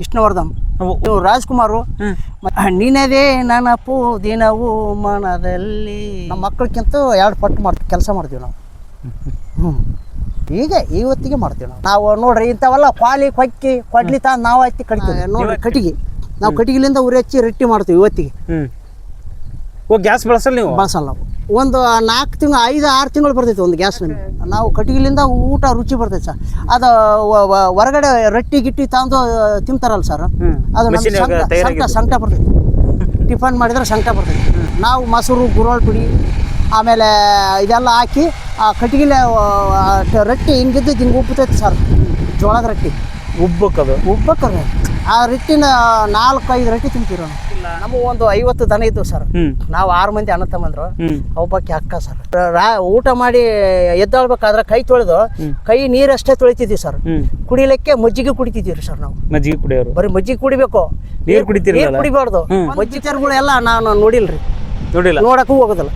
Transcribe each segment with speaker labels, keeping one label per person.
Speaker 1: ವಿಷ್ಣುವರ್ಧನ್. ರಾಜ್ಕುಮಾರು. ನಿನದೇ ನೆನಪು ದಿನವೂ ಮನದಲ್ಲಿ. ನಮ್ಮ ಮಕ್ಕಳಿಗಿಂತ ಎರಡು ಪಟ್ಟು ಮಾಡ್ತೀವಿ ಕೆಲಸ ಮಾಡ್ತೀವಿ ನಾವು. ಹ್ಞೂ ಹೀಗೆ ಇವತ್ತಿಗೆ ಮಾಡ್ತೀವಿ ನಾವು. ನಾವು ನೋಡ್ರಿ ಇಂಥವೆಲ್ಲ ಪಾಲಿ ಕೊಕ್ಕಿ ಕೊಡ್ಲಿ ತಾ ನಾವು ಹತ್ತಿ ಕಡಿತೀವಿ. ನೋಡ್ರಿ ಕಟ್ಟಿಗೆ. ನಾವು ಕಟ್ಟಿಗೆಲಿಂದ ಉರಿ ಹಚ್ಚಿ ರೊಟ್ಟಿ ಮಾಡ್ತೀವಿ ಇವತ್ತಿಗೆ.
Speaker 2: ಓ ಗ್ಯಾಸ್ ಬಳಸಲ್ಲ ನೀವು?
Speaker 1: ಬಳಸಲ್ಲ ನಾವು. ಒಂದು ನಾಲ್ಕು ತಿಂಗಳು ಐದು ಆರು ತಿಂಗಳು ಬರ್ತೈತೆ ಒಂದು ಗ್ಯಾಸ್ ನಮಗೆ ನಾವು ಕಟ್ಟಿಗೆಲಿಂದ ಊಟ ರುಚಿ ಬರ್ತೈತೆ ಸರ್. ಅದು ಹೊರಗಡೆ ರೊಟ್ಟಿ ಗಿಟ್ಟಿ ತಂದು ತಿಂತಾರಲ್ಲ ಸರ್. ಅದು ಸಂಕಟ ಸಂಕಟ ಬರ್ತೈತಿ. ಟಿಫನ್ ಮಾಡಿದ್ರೆ ಸಂಕಟ ಬರ್ತೈತೆ. ನಾವು ಮೊಸರು ಗುರೋಳ್ ಪುಡಿ ಆಮೇಲೆ ಇದೆಲ್ಲ ಹಾಕಿ ಆ ಕಟ್ಟಿಗೆಲೆ ರೊಟ್ಟಿ ಹಿಂಗಿದ್ದು ಹಿಂಗೆ ಉಪ್ಪುತ್ತೈತಿ ಸರ್. ಜೋಳದ ರೊಟ್ಟಿ.
Speaker 2: ಉಬ್ಬಕ್ಕದು.
Speaker 1: ಉಬ್ಬಕ್ಕದು. ಆ ರೊಟ್ಟಿನ ನಾಲ್ಕು ಐದು ರೊಟ್ಟಿ ತಿಂತೀರ ನಾವು. ನಮ್ಮ ಒಂದು ಐವತ್ತು ದನ ಇದ್ವು ಸರ್. ನಾವು ಆರು ಮಂದಿ ಅಣ್ಣ ತಮ್ಮಂದ್ರು. ಒಬ್ಬಕ್ಕೆ ಅಕ್ಕ ಸರ್. ರಾ ಊಟ ಮಾಡಿ ಎದ್ದಾಳ್ಬೇಕಾದ್ರೆ ಕೈ ತೊಳೆದು ಕೈ ನೀರಷ್ಟೇ ತೊಳಿತಿದ್ವಿ ಸರ್. ಕುಡಿಲಿಕ್ಕೆ ಮಜ್ಜಿಗೆ ಕುಡಿತಿದ್ದೀವಿ ಸರ್ ನಾವು.
Speaker 2: ಮಜ್ಜಿಗೆ ಕುಡಿಯೋರು.
Speaker 1: ಬರೀ ಮಜ್ಜಿಗೆ ಕುಡಿಬೇಕು.
Speaker 2: ನೀರು ಕುಡಿತೀರಿ
Speaker 1: ನೀರು ಕುಡಿಬಾರ್ದು. ಮಜ್ಜಿ ಎಲ್ಲ ನಾನು ನೋಡಿಲ್ರಿ
Speaker 2: ನೋಡಿಲ್ಲ?
Speaker 1: ನೋಡಕ್ಕೂ ಹೋಗೋದಿಲ್ಲ.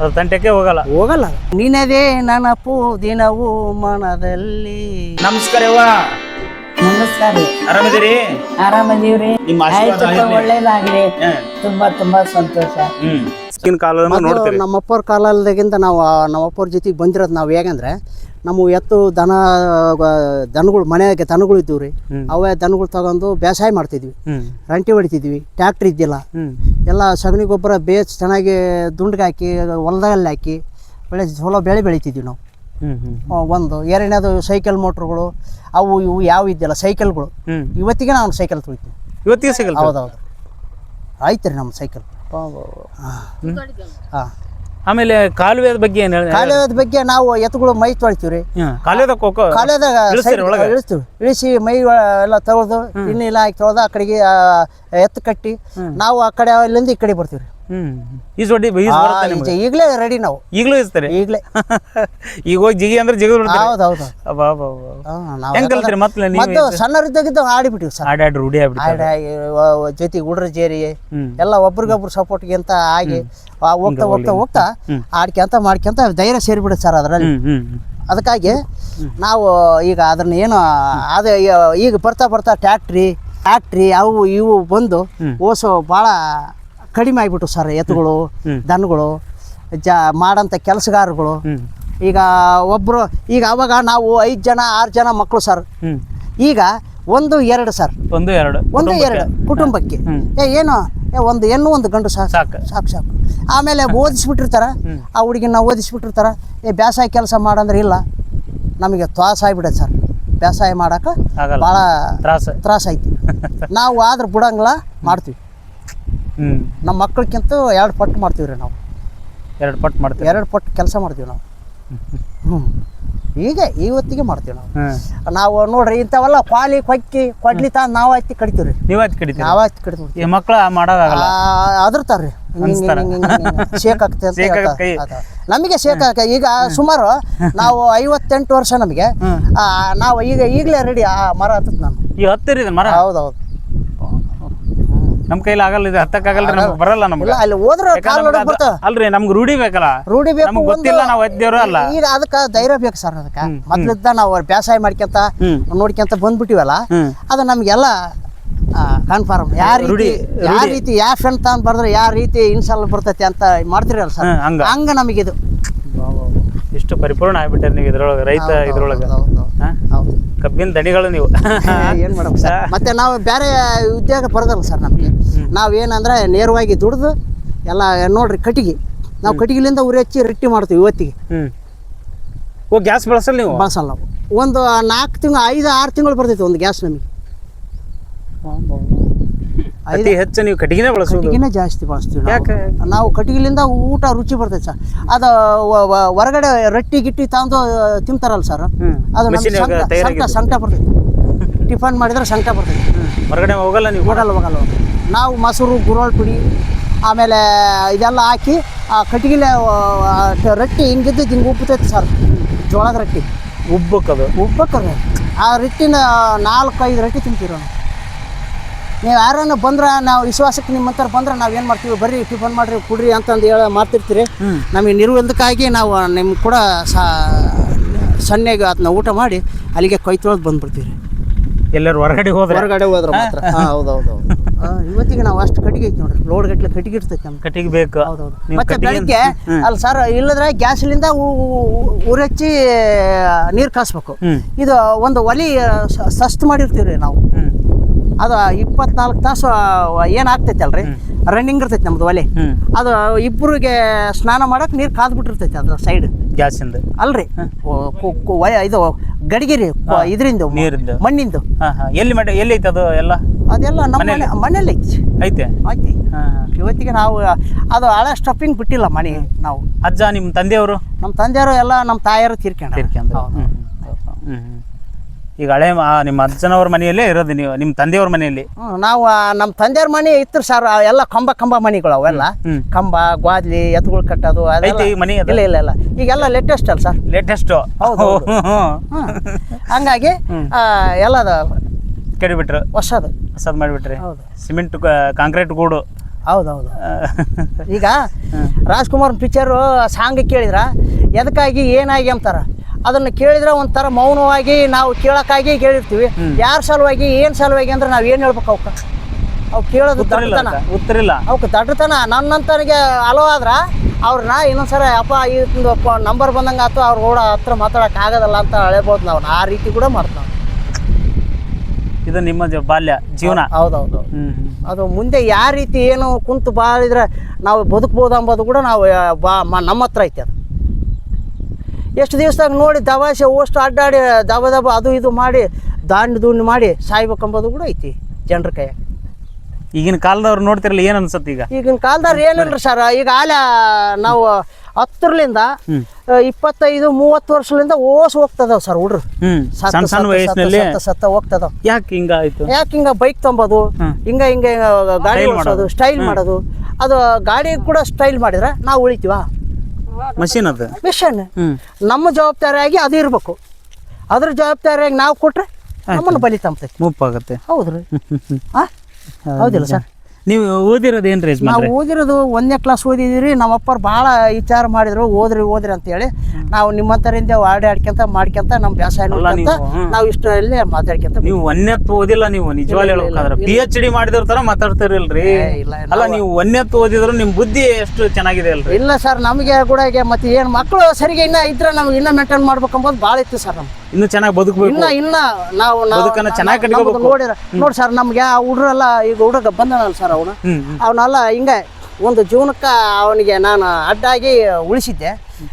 Speaker 2: ಅದು ತಂಟಕ್ಕೆ ಹೋಗಲ್ಲ?
Speaker 1: ಹೋಗಲ್ಲ. ನಿನದೇ ನೆನಪು ದಿನವೂ ಮನದಲ್ಲಿ.
Speaker 2: ನಮಸ್ಕಾರ
Speaker 3: ನಮಸ್ಕಾರ. ರೀ
Speaker 2: ಆರಾಮಿದ್ದೀರಿ
Speaker 3: ಆರಾಮದೀವ್ರಿ.
Speaker 2: ನಿಮ್ಮ ಆಶೀರ್ವಾದ
Speaker 3: ಆಯ್ತಪ್ಪ
Speaker 2: ಇರ್ಲಿ.
Speaker 3: ಒಳ್ಳೇದಾಗ್ಲಿ.
Speaker 2: ಹ್ಮ್.
Speaker 3: ತುಂಬಾ ತುಂಬಾ ಸಂತೋಷ.
Speaker 2: ಹ್ಮ್. ಸ್ಕಿನ್ ನೋಡ್ತೀರಿ.
Speaker 1: ನಮ್ಮಪ್ಪವ್ರ ಕಾಲದಾಗಿಂದ ನಾವು ನಮ್ಮಪ್ಪರ ಜೊತೆಗೆ ಬಂದಿರೋದು ನಾವು ಹೇಗಂದ್ರೆ ನಮ್ಮ ಎತ್ತು ದನ ಗ- ದನಗಳು ಮನೆಯಾಗೆ ದನಗಳು ಇದ್ದವು ರೀ ಅವೇ ದನಗಳು ತಗೊಂಡು ಬೇಸಾಯ ಮಾಡ್ತಿದ್ವಿ.
Speaker 2: ಹ್ಮ್.
Speaker 1: ರಂಟಿ ಹೊಡಿತಿದ್ವಿ ಟ್ಯಾಕ್ಟ್ರ್ ಇದ್ದಿಲ್ಲ.
Speaker 2: ಹ್ಮ್.
Speaker 1: ಎಲ್ಲ ಸಗಣಿ ಗೊಬ್ಬರ ಬೇಸ್ ಚೆನ್ನಾಗಿ ದುಂಡ್ಗಾಕಿ ಹೊಲದಲ್ಲಿ ಹಾಕಿ ಬೆಳೆ ಚಲೋ ಬೆಳೆ ಬೆಳಿತಿದ್ವಿ ನಾವು. ಒಂದು ಎರಡನೇದು ಸೈಕಲ್ ಮೋಟ್ರ್ಗಳು ಅವು ಇವು ಯಾವ ಇದೆಯಲ್ಲ ಸೈಕಲ್ಗಳು. ಇವತ್ತಿಗೆ ನಾವು ಸೈಕಲ್ ತುಳಿತೀವಿ
Speaker 2: ಇವತ್ತಿಗೆ ಸೈಕಲ್
Speaker 1: ಹೌದೌದು. ಆಯ್ತು ರೀ ನಮ್ಮ ಸೈಕಲ್. ಹಾಂ.
Speaker 2: ಆಮೇಲೆ ಕಾಲುವೆದ ಬಗ್ಗೆ ಏನು ಹೇಳಿ
Speaker 1: ಕಾಲೇಜದ ಬಗ್ಗೆ ನಾವು ಎತ್ತುಗಳು ಮೈ ತೊಳಿತೀವ್ರಿ. ರೀ
Speaker 2: ಕಾಲುವೆದ ಒಳಗೆ?
Speaker 1: ಇಳಿಸ್ತೀವಿ. ಇಳಿಸಿ ಮೈ ಎಲ್ಲ ತೊಳೆದು ಇನ್ನೆಲ್ಲ ಹಾಕಿ ತೊಳೆದು ಆ ಕಡೆಗೆ ಎತ್ತು ಕಟ್ಟಿ ನಾವು ಆ ಕಡೆ ಅಲ್ಲಿಂದ ಈ ಕಡೆ ಬರ್ತೀವಿ ರೀ
Speaker 2: ಹ್ಮ್ ಈಜ್ ಹೊಡಿ ಈಜ್ ಬರುತ್ತೆ ನಿಮ್ಗೆ?
Speaker 1: ಈಗಲೇ ರೆಡಿ ನಾವು.
Speaker 2: ಈಗಲೂ ಈಜ್ತಾರೆ
Speaker 1: ಈಗಲೇ.
Speaker 2: ಈಗ ಹೋಗಿ ಜಿಗಿ ಅಂದ್ರೆ ಜಿಗಿ
Speaker 1: ಹೌದು ಹೌದು
Speaker 2: ಹೆಂಗ್ ಕಲ್ತ್ರಿ ನೀವು
Speaker 1: ಮತ್ತು ಸಣ್ಣರಿದ್ದಾಗಿದ್ದ ಆಡಿಬಿಟ್ಟಿವಿ ಸರ್.
Speaker 2: ಆಡಾಡ್ ರೂಢಿ ಆಗ್ಬಿಡ್ತಾರೆ
Speaker 1: ಆಡ ಜೊತೆಗೆ ಹುಡ್ರ ಜೇರಿ ಎಲ್ಲ ಒಬ್ರಿಗೊಬ್ರು ಸಪೋರ್ಟ್ಗೆ ಅಂತ ಆಗಿ ಆ, ಹೋಗ್ತಾ ಹೋಗ್ತಾ ಹೋಗ್ತಾ. ಆಡ್ಕ್ಯಂತ ಮಾಡ್ಕ್ಯಂತ ಧೈರ್ಯ ಸೇರಿಬಿಡುತ್ತೆ ಸರ್ ಅದರಲ್ಲಿ.
Speaker 2: ಹ್ಮ್ ಹ್ಮ್ ಹ್ಮ್.
Speaker 1: ಅದಕ್ಕಾಗಿ ನಾವು ಈಗ ಅದನ್ನ ಏನು ಅದು ಈಗ ಬರ್ತಾ ಬರ್ತಾ ಟ್ಯಾಕ್ಟ್ರಿ ಟ್ಯಾಕ್ಟ್ರಿ ಅವು ಇವು ಬಂದು. ಓಸು ಭಾಳ ಕಡಿಮೆ ಆಗಿಬಿಟ್ಟು ಸರ್ ಎತ್ತುಗಳು. ದನಗಳು ಜ ಮಾಡಂಥ ಕೆಲಸಗಾರಗಳು ಈಗ ಒಬ್ಬರು ಈಗ ಅವಾಗ ನಾವು ಐದು ಜನ ಆರು ಜನ ಮಕ್ಕಳು ಸರ್. ಈಗ ಒಂದು ಎರಡು ಸರ್.
Speaker 2: ಒಂದು ಎರಡು.
Speaker 1: ಒಂದು ಎರಡು ಕುಟುಂಬಕ್ಕೆ. ಏ ಏನು? ಏ ಒಂದು ಹೆಣ್ಣು ಒಂದು ಗಂಡು ಸಾಕು
Speaker 2: ಸಾಕು.
Speaker 1: ಸಾಕು ಸಾಕು. ಆಮೇಲೆ ಓದಿಸ್ಬಿಟ್ಟಿರ್ತಾರ. ಆ ಹುಡುಗಿನ ಓದಿಸ್ಬಿಟ್ಟಿರ್ತಾರ. ಏ ಬೇಸಾಯ ಕೆಲಸ ಮಾಡಂದ್ರೆ ಇಲ್ಲ. ನಮಗೆ ತ್ವಾಸ ಆಗ್ಬಿಡತ್ತೆ ಸರ್. ಬೇಸಾಯ ಮಾಡಕ್ಕೆ
Speaker 2: ಆಗಲ್ಲ.
Speaker 1: ಭಾಳ
Speaker 2: ತ್ರಾಸ.
Speaker 1: ತ್ರಾಸ ಐತಿ. ನಾವು ಆದ್ರೆ ಬಿಡಂಗಿಲ್ಲ ಮಾಡ್ತೀವಿ.
Speaker 2: ಹ್ಮ್.
Speaker 1: ನಮ್ಮ ಮಕ್ಕಳಿಗಿಂತ ಎರಡು ಪಟ್ಟು ಮಾಡ್ತೀವಿ ರೀ ನಾವು.
Speaker 2: ಎರಡು ಪಟ್ಟು ಮಾಡ್ತೀವಿ
Speaker 1: ಎರಡು ಪಟ್ಟು ಕೆಲಸ ಮಾಡ್ತೀವಿ ನಾವು. ಹ್ಞೂ ಹೀಗೆ ಇವತ್ತಿಗೆ ಮಾಡ್ತೀವಿ ನಾವು. ನಾವು ನೋಡ್ರಿ ಇಂಥವೆಲ್ಲ ಕ್ವಾಲಿ ಕೊಕ್ಕಿ ಕೊಡ್ಲಿ ತ ನಾವು ಹತ್ತಿ ಕಡಿತೀವ್ರಿ.
Speaker 2: ನೀವು ಹತ್ತಿ ಕಡಿತೀವಿ
Speaker 1: ನಾವು ಹತ್ತಿ ಕಡಿತೀವಿ
Speaker 2: ಈ ಮಕ್ಳ ಮಾಡೋದಾಗಲ್ಲ.
Speaker 1: ಅದರ್ತಾರ್ರಿ. ಶೇಕ್ ಆಗ್ತದೆ. ನಮಗೆ ಶೇಕ್ ಆಗ ಈಗ ಸುಮಾರು ನಾವು ಐವತ್ತೆಂಟು ವರ್ಷ ನಮಗೆ. ನಾವು ಈಗ ಈಗಲೇ ರೆಡಿ ಆ ಮರ ಹತ್ತತ್ ನಾನು.
Speaker 2: ಈ ಹತ್ತಿರಿ ಮರ?
Speaker 1: ಹೌದೌದು.
Speaker 2: ನಮ್ ಕೈಲಿ ಆಗಲ್ಲ ಇದು ಹತ್ತಕ್ಕಾಗಲ್ಲ ನಮ್ಗೆ ಬರಲ್ಲ ನಮ್ಗೆ.
Speaker 1: ಅಲ್ಲಿ ಹೋದ್ರೆ ಕಾಲ್ ಬರ್ತಾವ
Speaker 2: ಅಲ್ರಿ ನಮ್ಗೆ ರೂಢಿ ಬೇಕಲ್ಲ.
Speaker 1: ರೂಢಿ ಬೇಕು
Speaker 2: ನಮ್ಗೆ ಗೊತ್ತಿಲ್ಲ ನಾವು ಹತ್ತಿದೇವ್ರು ಅಲ್ಲ.
Speaker 1: ಈಗ ಅದಕ್ಕೆ ಧೈರ್ಯ ಬೇಕು ಸರ್ ಅದಕ್ಕೆ. ಮೊದ್ಲಿದ್ದ ನಾವು ಬೇಸಾಯ ಮಾಡ್ಕೊಂತ ನೋಡ್ಕೊಂತ ಬಂದ್ಬಿಟ್ಟಿವಲ್ಲ ಅದು ನಮಗೆಲ್ಲ ಕನ್ಫರ್ಮ್ ಯಾವ ರೀತಿ
Speaker 2: ರೂಢಿ,
Speaker 1: ಯಾವ ರೀತಿ ಯಾವ ಫ್ರೆಂಡ್ ಅಂತ ಬರ್ದ್ರೆ ಯಾವ ರೀತಿ ಇನ್ಸಲ್ ಬರ್ತೈತಿ ಅಂತ ಮಾಡ್ತಿರಲ್ಲ ಸರ್.
Speaker 2: ಹಂಗ.
Speaker 1: ನಮಗಿದು.
Speaker 2: ಇಷ್ಟು ಪರಿಪೂರ್ಣ ಆಗ್ಬಿಟ್ಟಾರ ನೀವು ಇದ್ರೊಳಗೆ ರೈತ ಇದ್ರೊಳಗೆ. ಕಬ್ಬಿನ ದಣಿಗಳು ನೀವು.
Speaker 1: ಏನು ಮಾಡಬೇಕು ಸರ್? ಮತ್ತೆ ನಾವು ಬೇರೆ ಉದ್ಯೋಗ ಬರೋದಲ್ಲ ಸರ್ ನಮಗೆ. ನಾವೇನಂದ್ರೆ ನೇರವಾಗಿ ದುಡಿದು ಎಲ್ಲ ನೋಡ್ರಿ ಕಟ್ಟಿಗೆ. ನಾವು ಕಟ್ಟಿಗೆಲಿಂದ ಉರಿ ಹಚ್ಚಿ ರೊಟ್ಟಿ ಮಾಡ್ತೀವಿ ಇವತ್ತಿಗೆ.
Speaker 2: ಓ ಗ್ಯಾಸ್ ಬಳಸಲ್ಲ ನೀವು?
Speaker 1: ಬಳಸಲ್ಲ ನಾವು. ಒಂದು ನಾಲ್ಕು ತಿಂಗಳು ಐದು ಆರು ತಿಂಗಳು ಬರ್ತೈತಿ ಒಂದು ಗ್ಯಾಸ್ ನಮಗೆ.
Speaker 2: ಅತಿ ಹೆಚ್ಚು ನೀವು ಕಟ್ಟಿಗೆನೇ ಬಳಸೋದು.
Speaker 1: ಕಟ್ಟಿಗೆನೇ ಜಾಸ್ತಿ ಬಳಸ್ತೀವಿ ನಾವು.
Speaker 2: ಯಾಕೆ?
Speaker 1: ನಾವು ಕಟ್ಟಿಗೆಲಿಂದ ಊಟ ರುಚಿ ಬರ್ತೈತೆ ಸರ್. ಅದು ಹೊರಗಡೆ ರೊಟ್ಟಿ ಗಿಟ್ಟಿ ತಂದು ತಿಂತಾರಲ್ಲ ಸರ್. ಅದು ಸಂಕಟ ಸಂಕಟ. ಬರ್ತೈತಿ. ಟಿಫನ್ ಮಾಡಿದ್ರೆ ಸಂಕಟ ಬರ್ತೈತಿ.
Speaker 2: ಹೊರಗಡೆ ಹೋಗಲ್ಲ ನೀವು?
Speaker 1: ಹೋಗಲ್ಲ ಹೋಗಲ್ಲ. ನಾವು ಮೊಸರು ಗುರೋಳ್ ಪುಡಿ ಆಮೇಲೆ ಇದೆಲ್ಲ ಹಾಕಿ ಆ ಕಟ್ಟಿಗೆಲೆ ರೊಟ್ಟಿ ಹಿಂಗಿದ್ದು ಹಿಂಗೆ ಉಪ್ಪುತ್ತೈತೆ ಸರ್. ಜೋಳದ ರೊಟ್ಟಿ.
Speaker 2: ಉಬ್ಬಕ್ಕದು.
Speaker 1: ಉಬ್ಬಕ್ಕದು. ಆ ರೊಟ್ಟಿನ ನಾಲ್ಕು ಐದು ರೊಟ್ಟಿ ತಿಂತೀವಿ ನಾವು ಯಾರನ್ನು ಬಂದ್ರೆ ನಾವು ವಿಶ್ವಾಸಕ್ಕೆ ನಿಮ್ಮ ಹತ್ರ ಬಂದ್ರೆ ನಾವು ಏನು ಮಾಡ್ತೀವಿ? ಬರ್ರಿ ಟಿಫನ್ ಮಾಡ್ರಿ ಕುಡ್ರಿ ಅಂತಂದು ಹೇಳ
Speaker 2: ಮಾತಿರ್ತೀರಿ.
Speaker 1: ನಮಗೆ ನಿರ್ಬಂಧಕ್ಕಾಗಿ ನಾವು ನಿಮ್ಮ ಕೂಡ ಸಾ ಸಣ್ಣಗೆ ಅದನ್ನ ಊಟ ಮಾಡಿ ಅಲ್ಲಿಗೆ ಕೈ ತೊಳೆದು ಬಂದ್ಬಿಡ್ತೀವಿ
Speaker 2: ಎಲ್ಲರೂ ಹೊರಗಡೆ ಹೋದ್ರೆ?
Speaker 1: ಹೊರಗಡೆ ಹೋದ್ರೆ ಮಾತ್ರ. ಹೌದೌದು ಇವತ್ತಿಗೆ ನಾವು ಅಷ್ಟು ಕಟ್ಟಿಗೆ ಐತಿ ನೋಡ್ರಿ. ಲೋಡ್ ಗಟ್ಟಲೆ ಕಟ್ಟಿಗೆ ಇರ್ತೈತಿ ನಮ್ಗೆ.
Speaker 2: ಕಟ್ಟಿಗೆ ಬೇಕು.
Speaker 1: ಹೌದೌದು. ಮತ್ತೆ ಬೆಳಿಗ್ಗೆ. ಅಲ್ಲಿ ಸರ್ ಇಲ್ಲದ್ರೆ ಗ್ಯಾಸ್ಲಿಂದ ಉರಚ್ಚಿ ನೀರು ಕಾಸ್ಬೇಕು. ಇದು ಒಂದು ಒಲಿ ಸಸ್ತು ಸಸ್ತ್ ಮಾಡಿರ್ತೀವಿ ರೀ ನಾವು. ಅದು ಇಪ್ಪತ್ನಾಲ್ಕು ತಾಸು ಏನಾಗ್ತೈತೆ ಅಲ್ರಿ ರನ್ನಿಂಗ್ ಇರ್ತೈತಿ ನಮ್ದು ಒಲೆ. ಅದು ಇಬ್ಬರಿಗೆ ಸ್ನಾನ ಮಾಡಕ್ಕೆ ನೀರು ಕಾದ್ಬಿಟ್ಟಿರ್ತೈತಿ ಅದ್ರ ಸೈಡ್
Speaker 2: ಗ್ಯಾಸಿಂದ.
Speaker 1: ಅಲ್ರಿ? ಇದು ಗಡಿಗೆ ರೀ ಕು- ಇದ್ರಿಂದ
Speaker 2: ನೀರಿಂದು.
Speaker 1: ಮಣ್ಣಿಂದು.
Speaker 2: ಎಲ್ಲಿ ಮಾಡಿ ಎಲ್ಲಿ ಐತೆ ಅದು ಎಲ್ಲ?
Speaker 1: ಅದೆಲ್ಲ ನಮ್ಮ
Speaker 2: ಮನೇಲಿ?
Speaker 1: ಮನೆ ಮನೇಲಿ ಐತಿ.
Speaker 2: ಐತೆ?
Speaker 1: ಐತಿ. ಇವತ್ತಿಗೆ ನಾವು ಅದು ಹಳೆ ಸ್ಟಫಿಂಗ್ ಬಿಟ್ಟಿಲ್ಲ ಮನೆ ನಾವು.
Speaker 2: ಅಜ್ಜ ನಿಮ್ಮ ತಂದೆಯವರು?
Speaker 1: ನಮ್ಮ ತಂದೆಯವರು ಎಲ್ಲ ನಮ್ಮ ತಾಯಿಯರು
Speaker 2: ತೀರ್ಕೊಂಡ್ರು ತೀರ್ಕೊಂಡ್ರು. ಹ್ಞೂ. ಈಗ ಹಳೆ ಮ- ನಿಮ್ಮ ಅಜ್ಜನವ್ರ ಮನೆಯಲ್ಲೇ ಇರೋದು ನೀವು ನಿಮ್ಮ ತಂದೆಯವ್ರ ಮನೆಯಲ್ಲಿ?
Speaker 1: ಹ್ಮ್, ನಾವು ನಮ್ಮ ತಂದೆಯವ್ರ ಮನೆ ಇತ್ತು ಸರ್ ಎಲ್ಲ ಕಂಬ ಕಂಬ ಮನೆಗಳು ಅವೆಲ್ಲ
Speaker 2: ಹ್ಮ್
Speaker 1: ಕಂಬ ಗ್ವಾದ್ಲಿ ಎತ್ತುಗಳು ಕಟ್ಟೋದು ಅದೆಲ್ಲ.
Speaker 2: ಐತೆ ಈ ಮನೆ ಅದು?
Speaker 1: ಇಲ್ಲ ಇಲ್ಲ ಇಲ್ಲ. ಈಗೆಲ್ಲ ಲೇಟೆಸ್ಟ್ ಅಲ್ಲ ಸರ್.
Speaker 2: ಲೇಟೆಸ್ಟ್
Speaker 1: ಹೌದು, ಹೌದು. ಹ್ಮ್. ಹಂಗಾಗಿ ಆ, ಎಲ್ಲದ
Speaker 2: ಕೆಡಿಬಿಟ್ರು?
Speaker 1: ಹೊಸದು.
Speaker 2: ಹೊಸದ್ ಮಾಡಿಬಿಟ್ರಿ?
Speaker 1: ಹೌದು.
Speaker 2: ಸಿಮೆಂಟ್ ಕಾಂಕ್ರೀಟ್ ಗೂಡು?
Speaker 1: ಹೌದೌದು ಈಗ ರಾಜ್ಕುಮಾರ್ ಪಿಕ್ಚರು ಸಾಂಗ್ ಕೇಳಿದ್ರ ಎದಕ್ಕಾಗಿ ಏನಾಗಿ ಅಂತಾರ? ಅದನ್ನು ಕೇಳಿದ್ರೆ ಒಂಥರ ಮೌನವಾಗಿ ನಾವು ಕೇಳಕ್ಕಾಗಿ ಕೇಳಿರ್ತೀವಿ. ಯಾರ ಸಲುವಾಗಿ ಏನ್ ಸಲುವಾಗಿ ಅಂದ್ರೆ ನಾವು ಏನು ಹೇಳ್ಬೇಕು ಅವಕ್ಕ ಅವ್ ಕೇಳೋದು ದಡ್ಡತನ.
Speaker 2: ಉತ್ತರ ಉತ್ತರಿಲ್ಲ
Speaker 1: ಅವಕ್ಕೆ ದಡ್ಡತನ. ನನ್ನಂತನಿಗೆ ಅಲೋ ಆದ್ರ ಅವ್ರನ್ನ ಇನ್ನೊಂದ್ಸಲ ಅಪ್ಪ ಇದು ನಂಬರ್ ಬಂದಂಗೆ ಆತು ಅವ್ರ ಕೂಡ ಹತ್ರ ಮಾತಾಡಕ್ ಆಗೋದಲ್ಲ ಅಂತ ಅಳೆಬೋದು ನಾವು. ಆ ರೀತಿ ಕೂಡ ಮಾಡ್ತಾವ
Speaker 2: ಇದು ನಿಮ್ಮ ಜ- ಬಾಲ್ಯ ಜೀವನ.
Speaker 1: ಹೌದೌದು.
Speaker 2: ಹ್ಮ್.
Speaker 1: ಅದು ಮುಂದೆ ಯಾವ ರೀತಿ ಏನು ಕುಂತು ಬಾಳಿದ್ರೆ ನಾವು ಬದುಕ್ಬೋದು ಅಂಬೋದು ಕೂಡ ನಾವು ಆ, ಬಾ ಮ- ನಮ್ಮ ಹತ್ರ ಐತೆ ಅದು. ಎಷ್ಟು ದಿವಸದಾಗ ನೋಡಿ ದವಾಸೆ ಓಷ್ಟು ಅಡ್ಡಾಡಿ ದಬ ದಬ ಅದು ಇದು ಮಾಡಿ ದಾಂಡು ದುಂಡು ಮಾಡಿ ಸಾಯ್ಬೇಕಂಬೋದು ಕೂಡ ಐತಿ ಜನರ ಕೈ
Speaker 2: ಈಗಿನ ಕಾಲದವ್ರು ನೋಡ್ತಿರಲ್ಲ ಏನು ಅನ್ಸತ್ತೆ ಈಗ?
Speaker 1: ಈಗಿನ ಕಾಲದವ್ರು ಏನಿಲ್ಲ ಸರ್ ಈಗ ಆಲ ನಾವು ಹತ್ತರಲಿಂದ ಇಪ್ಪತ್ತೈದು ಮೂವತ್ತು ವರ್ಷದಿಂದ ಓಸ್ ಹೋಗ್ತದವ್ ಸರ್ ಹುಡ್ರು. ಸತ್ತ,
Speaker 2: ಹೋಗ್ತದ ಸಣ್ಣ ವಯಸ್ಸಿನಲ್ಲಿ
Speaker 1: ಸತ್ತ, ಸತ್ತ ಹೋಗ್ತದವ್.
Speaker 2: ಯಾಕೆ ಹಿಂಗಾಯ್ತು
Speaker 1: ಯಾಕೆ ಹಿಂಗ ಬೈಕ್ ತೊಂಬೋದು. ಹಿಂಗ ಹಿಂಗ ಗಾಡಿ ಓಡಿಸೋದು
Speaker 2: ಮಾಡೋದು.
Speaker 1: ಸ್ಟೈಲ್ ಮಾಡೋದು. ಅದು ಗಾಡಿ ಕೂಡ ಸ್ಟೈಲ್ ಮಾಡಿದ್ರೆ ನಾವು ಉಳಿತೀವ?
Speaker 2: ಮಷೀನ್ ಅದು.
Speaker 1: ಮಿಷನ್ ನಮ್ಮ ಜವಾಬ್ದಾರಿಯಾಗಿ ಅದು ಇರಬೇಕು. ಅದ್ರ ಜವಾಬ್ದಾರಿಯಾಗಿ ನಾವು ಕೊಟ್ರೆ ನಮ್ಮನ್ನು ಬಲಿ ತಂಬ್ತೈತಿ
Speaker 2: ಮುಪ್ಪಾಗತ್ತೆ.
Speaker 1: ಹೌದ್ರಿ? ಹೌದಿಲ್ಲ ಸರ್?
Speaker 2: ನೀವು ಓದಿರೋದು ಏನ್ರಿ
Speaker 1: ನಾವು ಓದಿರೋದು ಒಂದನೇ ಕ್ಲಾಸ್ ಓದಿದಿರಿ ನಮ್ಮಪ್ಪರು ಭಾಳ ವಿಚಾರ ಮಾಡಿದ್ರು ಓದ್ರಿ ಓದ್ರಿ ಅಂತೇಳಿ. ನಾವು ನಿಮ್ಮಂತರಿಂದ ಆಡ್ಯಾಡ್ಕೊಂತ ಮಾಡ್ಕೊಂತ ನಮ್ಮ ವ್ಯವಸಾಯ ನೋಡ್ಕೊಂತ
Speaker 2: ನೀವು,
Speaker 1: ಇಷ್ಟರಲ್ಲಿ ಮಾತಾಡ್ಕೊಂತ
Speaker 2: ನೀವು ಒಂದೆತ್ತು ಓದಿಲ್ಲ ನೀವು ನಿಜವಾಗ್ಲೂ ಹೇಳ್ಬೇಕಾದ್ರೆ ಪಿ ಎಚ್ ಡಿ ಮಾಡಿದ್ರ ತರ ಮಾತಾಡ್ತಿರಲ್ರಿ. ಅಲ್ಲ ನೀವು ಒಂದೆತ್ತು ಓದಿದ್ರು ನಿಮ್ಮ ಬುದ್ಧಿ ಎಷ್ಟು ಚೆನ್ನಾಗಿದೆ ಅಲ್ರಿ?
Speaker 1: ಇಲ್ಲ ಸರ್ ನಮಗೆ ಕೂಡ ಮತ್ತೆ ಏನು ಮಕ್ಕಳು ಸರಿಗೆ ಇನ್ನ ಇದ್ರೆ ನಮ್ಗೆ ಇನ್ನ ಮೇಂಟೈನ್ ಮಾಡ್ಬೇಕಂಬೋದು ಭಾಳ ಇತ್ತು ಸರ್ ನಮ್ಗೆ.
Speaker 2: ಇನ್ನು ಚೆನ್ನಾಗಿ ಬದುಕಬೇಕು.
Speaker 1: ಇನ್ನ ಇನ್ನ ನಾವು ನಾವು-
Speaker 2: ಚೆನ್ನಾಗಿ
Speaker 1: ನೋಡಿ ಸರ್ ನಮ್ಗೆ ಆ ಹುಡುಗರೆಲ್ಲ ಈಗ ಹುಡುಗ ಬಂದನಲ್ಲ ಸರ್ ಅವನು
Speaker 2: ಹ್ಮ್ ಹ್ಮ್.
Speaker 1: ಅವನೆಲ್ಲ ಹಿಂಗೆ ಒಂದು ಜೀವನಕ್ಕೆ ಅವನಿಗೆ ನಾನು ಅಡ್ಡಾಗಿ ಉಳಿಸಿದ್ದೆ.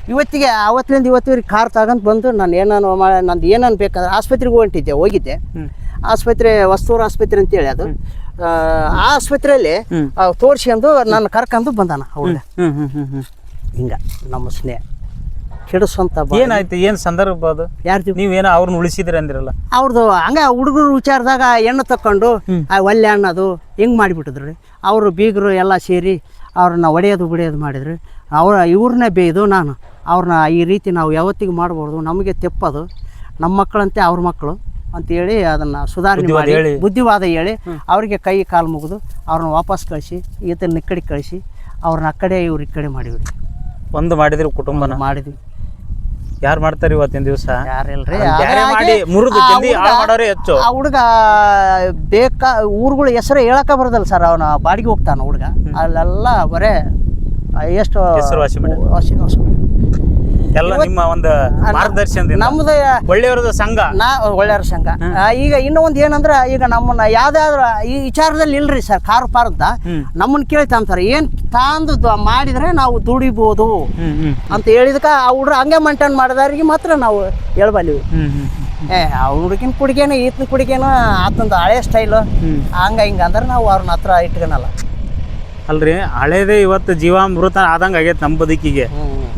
Speaker 1: ಇವತ್ತಿಗೆ ಅವತ್ತಿನಿಂದ ಇವತ್ತಿವ್ರಿಗೆ ಕಾರ್ ತಗೊಂಡು ಬಂದು ನಾನು ಏನಾನು ಮಾಡಿ ನಂದು ಏನಾನು ಬೇಕಂದ್ರೆ ಆಸ್ಪತ್ರೆಗೆ ಹೊಂಟಿದ್ದೆ ಹೋಗಿದ್ದೆ. ಆಸ್ಪತ್ರೆ ವಸ್ತೂರು ಆಸ್ಪತ್ರೆ ಅಂತೇಳಿ ಅದು. ಆ, ಆಸ್ಪತ್ರೆಯಲ್ಲಿ. ತೋರಿಸ್ಕೊಂಡು ನಾನು ಕರ್ಕೊಂಡು ಬಂದಾನ
Speaker 2: ಅವಳ
Speaker 1: ಹಿಂಗ ನಮ್ಮ ಸ್ನೇಹ. ಕೆಡಿಸುವಂತ
Speaker 2: ಏನಾಯ್ತು? ಏನ್ ಸಂದರ್ಭ ಅದು?
Speaker 1: ಯಾರ್ದು
Speaker 2: ನೀವೇನೋ ಅವ್ರನ್ನ ಉಳಿಸಿದ್ರಿ ಅಂದಿರಲ್ಲ?
Speaker 1: ಅವ್ರದ್ದು ಹಂಗ ಹುಡುಗರು ವಿಚಾರದಾಗ ಎಣ್ಣೆ ತಕೊಂಡು ಆ ಒಲ್ಲೆ ಅನ್ನೋದು ಹಿಂಗೆ ಮಾಡಿಬಿಟ್ಟಿದ್ರು ರೀ? ಅವರು ಬೀಗರು ಎಲ್ಲ ಸೇರಿ ಅವ್ರನ್ನ ಒಡೆಯೋದು ಬಿಡಿಯೋದು ಮಾಡಿದ್ರು. ಅವ್ರ ಇವ್ರನ್ನೇ ಬೇಯ್ದು ನಾನು. ಅವ್ರನ್ನ ಈ ರೀತಿ ನಾವು ಯಾವತ್ತಿಗೂ ಮಾಡ್ಬಾರ್ದು. ನಮಗೆ ತೆಪ್ಪದು. ನಮ್ಮ ಮಕ್ಕಳಂತೆ ಅವ್ರ ಮಕ್ಕಳು ಅಂತೇಳಿ ಅದನ್ನು ಸುಧಾರಣೆ
Speaker 2: ಬುದ್ಧಿವಾದ
Speaker 1: ಮಾಡಿ
Speaker 2: ಹೇಳಿ.
Speaker 1: ಬುದ್ಧಿವಾದ ಹೇಳಿ ಅವರಿಗೆ ಕೈ ಕಾಲು ಮುಗಿದು ಅವ್ರನ್ನ ವಾಪಸ್ ಕಳಿಸಿ ಈತನ ಈ ಕಡೆ ಕಳಿಸಿ ಅವ್ರನ್ನ ಆ ಕಡೆ ಇವ್ರ ಈ ಕಡೆ ಮಾಡಿಬಿಡಿ
Speaker 2: ಒಂದು ಮಾಡಿದ್ರು ಕುಟುಂಬನ.
Speaker 1: ಮಾಡಿದ್ವಿ.
Speaker 2: ಯಾರು ಮಾಡ್ತಾರೆ ಇವತ್ತಿನ ದಿವಸ?
Speaker 1: ಯಾರಿಲ್ರಿ?
Speaker 2: ಬ್ಯಾರೆ ಮಾಡಿ ಮುರಿದು ಜಲ್ದಿ ಹಾಳು ಮಾಡೋರೇ ಹೆಚ್ಚು.
Speaker 1: ಆ ಹುಡುಗ ಬೇಕಾ ಊರುಗಳು ಹೆಸರು ಹೇಳಕ ಬರೋದಲ್ಲ ಸರ್ ಅವನ ಬಾಡಿಗೆ ಹೋಗ್ತಾನ ಹುಡುಗ. ಅಲ್ಲೆಲ್ಲ ಬರೇ ಎಷ್ಟು ಎಷ್ಟು
Speaker 2: ಹೆಸರುವಾಸಿ ಮಾಡಿ.
Speaker 1: ವಾಸಿ ವಾಸಿ.
Speaker 2: ಎಲ್ಲ ನಿಮ್ಮ ಒಂದು ಮಾರ್ಗದರ್ಶನದಿಂದ
Speaker 1: ನಮ್ದು
Speaker 2: ಒಳ್ಳೆಯವರದ ಸಂಘ.
Speaker 1: ನಾ ಒಳ್ಳೆಯವ್ರ ಸಂಘ. ಆ, ಈಗ ಇನ್ನೂ ಒಂದು ಏನಂದ್ರೆ ಈಗ ನಮ್ಮನ್ನ ಯಾವ್ದಾದ್ರು ಈ ವಿಚಾರದಲ್ಲಿ ಇಲ್ರಿ ಸರ್ ಕಾರ್ ಪಾರ್ದ
Speaker 2: ನಮ್ಮನ್ನ
Speaker 1: ನಮ್ಮನ್ನ ಕೇಳ್ತಾಂತಾರೆ ಏನ್ ತಾಂದು ದ- ಮಾಡಿದ್ರೆ ನಾವು ದುಡಿಬೋದು
Speaker 2: ಹ್ಮ್ ಹ್ಮ್
Speaker 1: ಅಂತ ಹೇಳಿದಕ ಆ ಹುಡ್ರು ಹಂಗೆ ಮೇಂಟೈನ್ ಮಾಡಿದವ್ರಿಗೆ ಮಾತ್ರ ನಾವು ಹೇಳ್ಬಲ್ಲಿವಿ
Speaker 2: ಹ್ಮ್ ಹ್ಮ್
Speaker 1: ಏ ಆ ಹುಡುಗಿನ ಕುಡಿಗೇನು ಈತನ ಕುಡಿಗೇನು ಆತಂದು ಹಳೆ ಸ್ಟೈಲು
Speaker 2: ಹ್ಮ್.
Speaker 1: ಹಂಗ ಹಿಂಗ ಅಂದ್ರೆ ನಾವು ಅವ್ರನ್ನ ಹತ್ರ ಇಟ್ಕೊಳಲ್ಲ
Speaker 2: ಅಲ್ರಿ ಹಳೇದೇ ಇವತ್ತು ಜೀವಾಮೃತ ಆದಂಗ ಆಗೈತೆ ನಮ್ಮ ಬದುಕಿಗೆ.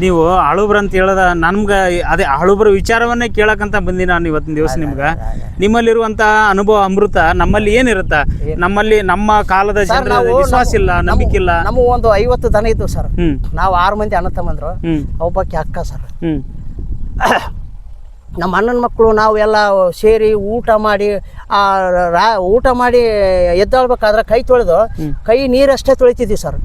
Speaker 2: ನೀವು ಹಳುಬ್ರ ಅಂತ ಹೇಳದ ನಮ್ಗೆ ಅದೇ ಹಳುಬ್ರ ವಿಚಾರವನ್ನೇ ಕೇಳಕ್ಕಂತ ಬಂದಿ ನಾನು ಇವತ್ತಿನ ದಿವಸ ನಿಮ್ಗೆ. ನಿಮ್ಮಲ್ಲಿರುವಂತ ಅನುಭವ ಅಮೃತ ನಮ್ಮಲ್ಲಿ ಏನಿರುತ್ತ? ನಮ್ಮಲ್ಲಿ ನಮ್ಮ ಕಾಲದ ಜನರ ವಿಶ್ವಾಸ ಇಲ್ಲ ನಂಬಿಕೆ ಇಲ್ಲ.
Speaker 1: ನಮ್ಮ ಒಂದು ಐವತ್ತು ದನ ಇದ್ದು ಸರ್. ನಾವು ಆರು ಮಂದಿ ಅಣ್ಣ ತಮ್ಮಂದ್ರು.
Speaker 2: ಹ್ಮ್.
Speaker 1: ಅಕ್ಕ ಸರ್. ನಮ್ಮ ಅಣ್ಣನ ಮಕ್ಕಳು ನಾವೆಲ್ಲ ಎಲ್ಲ ಸೇರಿ ಊಟ ಮಾಡಿ ಆ ರಾ ಊಟ ಮಾಡಿ ಎದ್ದಾಳ್ಬೇಕಾದ್ರೆ ಕೈ ತೊಳೆದು ಕೈ ನೀರಷ್ಟೇ ತೊಳಿತಿದ್ವಿ ಸರ್.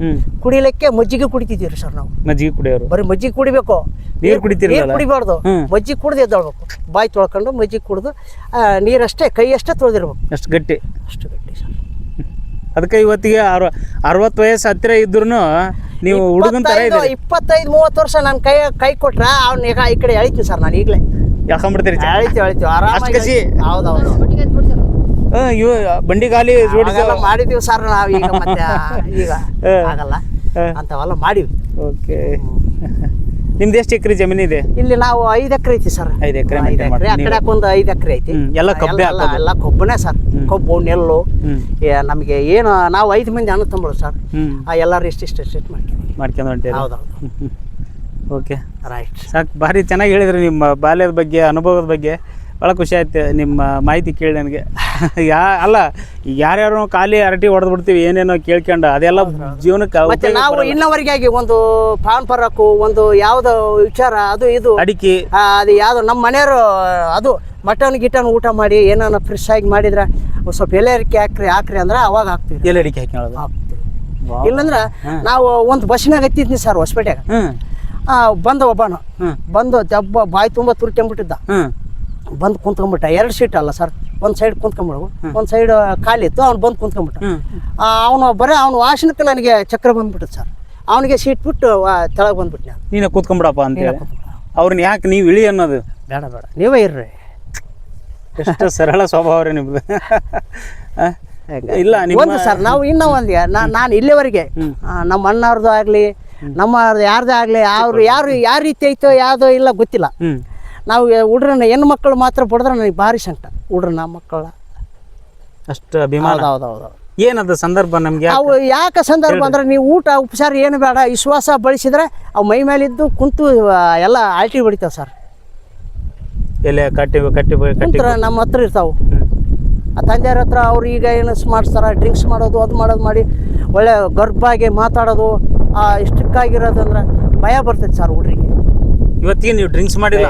Speaker 1: ಕುಡಿಲಿಕ್ಕೆ ಮಜ್ಜಿಗೆ ಕುಡಿತಿದ್ದೀವಿ ಸರ್ ನಾವು.
Speaker 2: ಮಜ್ಜಿಗೆ ಕುಡಿಯೋರು.
Speaker 1: ಬರೀ ಮಜ್ಜಿಗೆ ಕುಡಿಬೇಕು.
Speaker 2: ನೀರು
Speaker 1: ಕುಡಿತೀರಿ ಕುಡಿಬಾರ್ದು. ಮಜ್ಜಿಗೆ ಕುಡ್ದು ಎದ್ದಾಳ್ಬೇಕು. ಬಾಯಿ ತೊಳ್ಕೊಂಡು ಮಜ್ಜಿಗೆ ಕುಡಿದು ನೀರಷ್ಟೇ ಕೈ ಅಷ್ಟೇ ತೊಳೆದಿರ್ಬೇಕು.
Speaker 2: ಅಷ್ಟು ಗಟ್ಟಿ.
Speaker 1: ಅಷ್ಟು ಗಟ್ಟಿ ಸರ್.
Speaker 2: ಅದಕ್ಕೆ ಇವತ್ತಿಗೆ ಅರ ಅರವತ್ತು ವಯಸ್ಸು ಹತ್ತಿರ ಇದ್ರು ನೀವು ಹುಡುಗನ ಥರ
Speaker 1: ಇಪ್ಪತ್ತೈದು ಮೂವತ್ತು ವರ್ಷ ನಾನು ಕೈ ಕೈ ಕೊಟ್ರೆ ಅವ್ನ ಈಗ ಈ ಕಡೆ ಎಳಿತೀನಿ ಸರ್ ನಾನು ಈಗಲೇ.
Speaker 2: ಯಾಕೊಂಬಿಡ್ತೀರಿ
Speaker 1: ಎಳಿತೀವಿ ಎಳಿತೀವಿ
Speaker 2: ಅಷ್ಟ್
Speaker 1: ಆರಾಮಾಗಿ
Speaker 2: ಕಸಿ?
Speaker 1: ಹೌದೌದು.
Speaker 2: ಹ್ಮ್, ಇವು ಬಂಡಿ ಗಾಲಿ ಜೋಡಿಸ
Speaker 1: ಮಾಡಿದೀವಿ ಸರ್ ನಾವು ಈಗ ಮತ್ತೆ ಈಗ
Speaker 2: ಹ.
Speaker 1: ಆಗಲ್ಲ.
Speaker 2: ಹ.
Speaker 1: ಅಂಥವೆಲ್ಲ ಮಾಡಿವಿ.
Speaker 2: ಓಕೆ. ನಿಮ್ದು ಎಷ್ಟು ಎಕರೆ ಜಮೀನು ಇದೆ?
Speaker 1: ಇಲ್ಲಿ ನಾವು ಐದು ಎಕರೆ ಐತಿ ಸರ್.
Speaker 2: ಐದು ಎಕರೆ
Speaker 1: ಐದು ಎಕರೆ ಆ ಕಡೆ ಒಂದು ಐದು ಎಕರೆ ಐತಿ.
Speaker 2: ಹ್ಮ್, ಎಲ್ಲ ಕಬ್ಬೆ
Speaker 1: ಎಲ್ಲ
Speaker 2: ಹಾಕೋದು?
Speaker 1: ಎಲ್ಲ ಕಬ್ಬನೇ ಸರ್. ಕಬ್ಬು ನೆಲ್ಲು
Speaker 2: ಹ್ಮ್.
Speaker 1: ಏ, ನಮಗೆ ಏನು ನಾವು ಐದು ಮಂದಿ ಅನ್ನ ತಮ್ಮಳು ಸರ್.
Speaker 2: ಹ್ಮ್.
Speaker 1: ಆ ಎಲ್ಲರೂ ಇಷ್ಟು ಇಷ್ಟು ಇಷ್ಟು ಮಾಡ್ತೀವಿ
Speaker 2: ಮಾಡ್ಕೊಂಡು ಹೊಂಟೀರಿ.
Speaker 1: ಹೌದೌದು.
Speaker 2: ಓಕೆ
Speaker 1: ರೈಟ್
Speaker 2: ಸಾಕು. ಭಾರಿ ಚೆನ್ನಾಗಿ ಹೇಳಿದ್ರಿ ನಿಮ್ಮ ಬಾಲ್ಯದ ಬಗ್ಗೆ ಅನುಭವದ ಬಗ್ಗೆ. ಭಾಳ ಖುಷಿ ಆಯ್ತು ನಿಮ್ಮ ಮಾಹಿತಿ ಕೇಳಿ ನನಗೆ. ಯಾ ಅಲ್ಲ ಯಾರ್ಯಾರು ಖಾಲಿ ಅರಟಿ ಹೊಡೆದು ಬಿಡ್ತೀವಿ ಏನೇನೋ ಕೇಳ್ಕೊಂಡು ಅದೆಲ್ಲ ಜೀವನಕ್ಕೆ
Speaker 1: ಮತ್ತೆ ನಾವು. ಇನ್ನವರೆಗಾಗಿ ಒಂದು ಪಾನ್ ಪರಕ್ಕು ಒಂದು ಯಾವ್ದು ವಿಚಾರ ಅದು ಇದು.
Speaker 2: ಅಡಿಕೆ.
Speaker 1: ಅದು ಯಾವ್ದು ನಮ್ಮ ಮನೆಯವರು ಅದು ಮಟನ್ ಗಿಟನ್ ಊಟ ಮಾಡಿ ಏನಾನ ಫ್ರೆಶ್ ಆಗಿ ಮಾಡಿದ್ರೆ ಸ್ವಲ್ಪ ಎಲೆ ಅಡಿಕೆ ಹಾಕ್ರಿ ಹಾಕ್ರಿ ಅಂದ್ರೆ ಅವಾಗ ಹಾಕ್ತೀವಿ.
Speaker 2: ಎಲೆ ಅಡಿಕೆ ಹಾಕಿ
Speaker 1: ಇಲ್ಲಂದ್ರೆ ನಾವು ಒಂದು ಬಸ್ನಾಗ ಹತ್ತಿದ್ನಿ ಸರ್ ಹೊಸಪೇಟೆಗೆ. ಬಂದ ಒಬ್ಬನು. ಬಂದು ದಬ್ಬ ಬಾಯಿ ತುಂಬ ತುರ್ಕೊಂಬಿಟ್ಟಿದ್ದ ಬಂದು ಕುಂತ್ಕೊಂಡ್ಬಿಟ್ಟ. ಎರಡು ಸೀಟ್ ಅಲ್ಲ ಸರ್ ಒಂದು ಸೈಡ್ ಕುಂತ್ಕೊಂಬಿಡು ಒಂದು ಸೈಡ್ ಖಾಲಿ ಇತ್ತು. ಅವ್ನು ಬಂದು
Speaker 2: ಕುಂತ್ಕೊಂಬಿಟ್ಟ
Speaker 1: ಅವನು ಬರೀ ಅವ್ನು ವಾಸನಕ್ಕೆ ನನಗೆ ಚಕ್ರ ಬಂದ್ಬಿಟ್ಟು ಸರ್ ಅವನಿಗೆ ಸೀಟ್ ಬಿಟ್ಟು ತೆಳಗೆ ಬಂದ್ಬಿಟ್ಟು ನಾನು.
Speaker 2: ನೀನು ಕೂತ್ಕೊಂಬಿಡಪ್ಪ ಅಂತೇಳಿ ಅವ್ರನ್ನ ಯಾಕೆ ನೀವು ಇಳಿ ಅನ್ನೋದು?
Speaker 1: ಬೇಡ ಬೇಡ. ನೀವೇ ಇರ್ರಿ.
Speaker 2: ಎಷ್ಟು ಸರಳ ಸ್ವಭಾವ ರೀ ನಿಮ್ದು? ಇಲ್ಲ
Speaker 1: ಒಂದು ಸರ್ ನಾವು ಇನ್ನೂ ಒಂದು ನಾನು ಇಲ್ಲಿವರೆಗೆ ನಮ್ಮ ಅಣ್ಣವ್ರದ್ದು ಆಗಲಿ ನಮ್ಮ ಯಾರ್ದೇ ಆಗಲಿ ಅವ್ರು ಯಾರು ಯಾವ ರೀತಿ ಐತೋ ಯಾವುದೋ ಇಲ್ಲ ಗೊತ್ತಿಲ್ಲ. ನಾವು ಹುಡ್ರನ್ನ ಹೆಣ್ಣು ಮಕ್ಕಳು ಮಾತ್ರ ಬಡಿದ್ರೆ ನನಗೆ ಭಾರಿ ಸಂಕಟ ಹುಡ್ರನ್ನ ಮಕ್ಕಳ.
Speaker 2: ಅಷ್ಟು ಅಭಿಮಾನ.
Speaker 1: ಹೌದೌದು
Speaker 2: ಏನದ ಸಂದರ್ಭ ನಮಗೆ
Speaker 1: ಅವು ಯಾಕೆ ಸಂದರ್ಭ ಅಂದ್ರೆ ನೀವು ಊಟ ಉಪಚಾರ ಏನು ಬೇಡ ವಿಶ್ವಾಸ ಬಳಸಿದ್ರೆ ಅವು ಮೈ ಮೇಲಿದ್ದು ಕುಂತು ಎಲ್ಲ ಆಲ್ಟಿ ಹೊಡಿತಾವೆ ಸರ್.
Speaker 2: ಎಲೆ ಕಟ್ಟಿ ಕಟ್ಟಿ
Speaker 1: ಕುಂತ್ರ ನಮ್ಮ ಹತ್ರ ಇರ್ತಾವೆ. ಆ ತಂದೆಯವ್ರ ಹತ್ರ ಅವ್ರು ಈಗ ಏನು ಮಾಡ್ತಾರೆ ಡ್ರಿಂಕ್ಸ್ ಮಾಡೋದು ಅದು ಮಾಡೋದು ಮಾಡಿ ಒಳ್ಳೆ ಗರ್ಭಾಗಿ ಮಾತಾಡೋದು ಆ ಇಷ್ಟಕ್ಕಾಗಿರೋದು ಅಂದ್ರೆ ಭಯ ಬರ್ತೈತೆ ಸರ್ ಹುಡ್ರಿಗೆ.
Speaker 2: ಇವತ್ತಿಗೆ ನೀವು ಡ್ರಿಂಕ್ಸ್ ಮಾಡಿಲ್ಲ?